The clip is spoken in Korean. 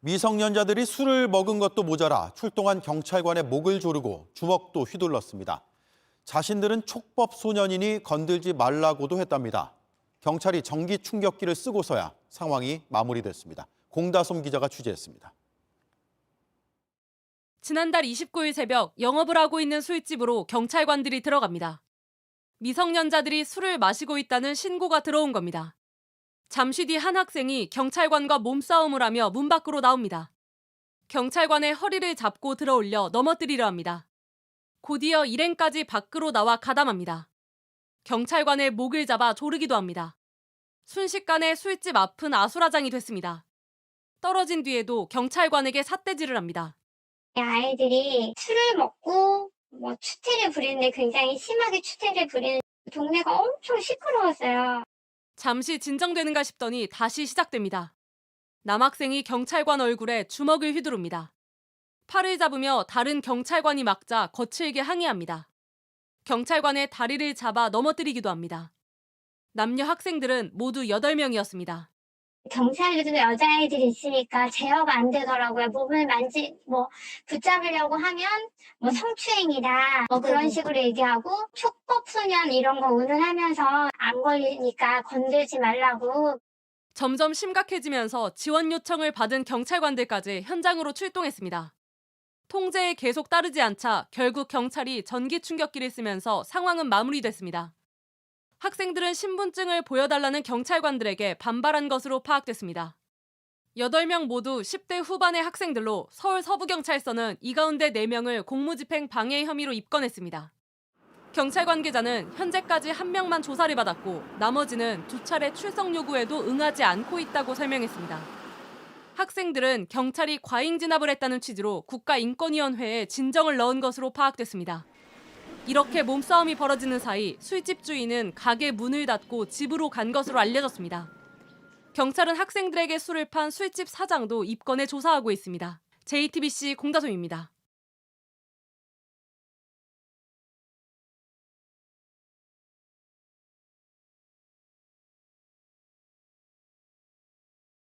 미성년자들이 술을 먹은 것도 모자라 출동한 경찰관의 목을 조르고 주먹도 휘둘렀습니다. 자신들은 촉법 소년이니 건들지 말라고도 했답니다. 경찰이 전기 충격기를 쓰고서야 상황이 마무리됐습니다. 공다솜 기자가 취재했습니다. 지난달 29일 새벽 영업을 하고 있는 술집으로 경찰관들이 들어갑니다. 미성년자들이 술을 마시고 있다는 신고가 들어온 겁니다. 잠시 뒤 한 학생이 경찰관과 몸싸움을 하며 문 밖으로 나옵니다. 경찰관의 허리를 잡고 들어올려 넘어뜨리려 합니다. 곧이어 일행까지 밖으로 나와 가담합니다. 경찰관의 목을 잡아 조르기도 합니다. 순식간에 술집 앞은 아수라장이 됐습니다. 떨어진 뒤에도 경찰관에게 삿대질을 합니다. 아이들이 술을 먹고 뭐 추태를 부리는데 굉장히 심하게 추태를 부리는 동네가 엄청 시끄러웠어요. 잠시 진정되는가 싶더니 다시 시작됩니다. 남학생이 경찰관 얼굴에 주먹을 휘두릅니다. 팔을 잡으며 다른 경찰관이 막자 거칠게 항의합니다. 경찰관의 다리를 잡아 넘어뜨리기도 합니다. 남녀 학생들은 모두 8명이었습니다. 경찰들도 여자아이들이 있으니까 제어가 안 되더라고요. 몸을 만지, 뭐, 붙잡으려고 하면, 뭐, 성추행이다. 뭐, 그런 식으로 얘기하고, 촉법소년 이런 거 운운하면서 안 걸리니까 건들지 말라고. 점점 심각해지면서 지원 요청을 받은 경찰관들까지 현장으로 출동했습니다. 통제에 계속 따르지 않자 결국 경찰이 전기 충격기를 쓰면서 상황은 마무리됐습니다. 학생들은 신분증을 보여달라는 경찰관들에게 반발한 것으로 파악됐습니다. 8명 모두 10대 후반의 학생들로 서울 서부경찰서는 이 가운데 4명을 공무집행 방해 혐의로 입건했습니다. 경찰 관계자는 현재까지 한 명만 조사를 받았고 나머지는 두 차례 출석 요구에도 응하지 않고 있다고 설명했습니다. 학생들은 경찰이 과잉 진압을 했다는 취지로 국가인권위원회에 진정을 넣은 것으로 파악됐습니다. 이렇게 몸싸움이 벌어지는 사이 술집 주인은 가게 문을 닫고 집으로 간 것으로 알려졌습니다. 경찰은 학생들에게 술을 판 술집 사장도 입건해 조사하고 있습니다. JTBC 공다솜입니다.